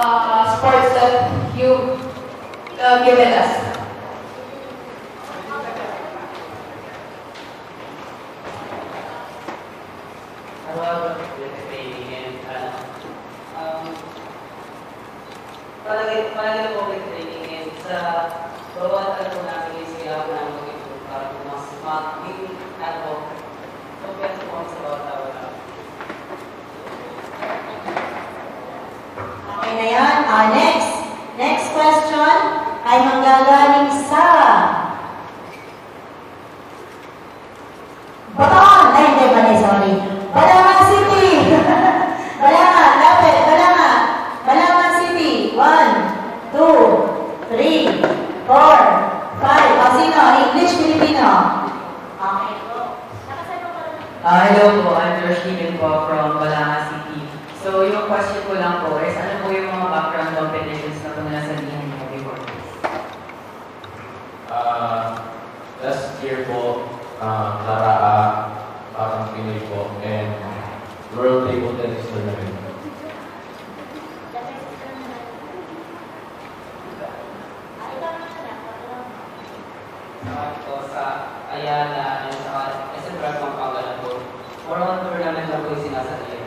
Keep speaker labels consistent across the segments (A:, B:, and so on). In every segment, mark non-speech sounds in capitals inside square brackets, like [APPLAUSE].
A: uh, sports that you uh, given us.
B: Araw-araw with training and ano, um, palagi, palagi po with training and sa bawat ano namin
C: na yan. Ah, next. Next question ay manggagaling sa Bataan! Ay, hindi, mali, sorry. Balangan City! [LAUGHS] Balangan, lapit, Balangan. Balangan City. One, two, three, four, five. O, sino? English, Filipino. Okay.
B: Ah, hello po, I'm Steven po from Balanga City. So, yung question ko lang po is, ano po yung mga background competitions na po nasalihan niyo before this?
D: Ah, last year po, ah, Karaa, parang Pinoy po, and World Table Tennis Tournament.
B: Saka po sa Ayala and sa SM Drag Pampanga na po. On tournament lang po yung sinasalihan.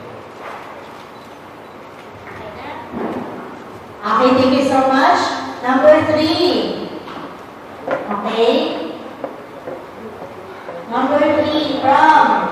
C: Okay, thank you so much. Number three. Okay. Number three from.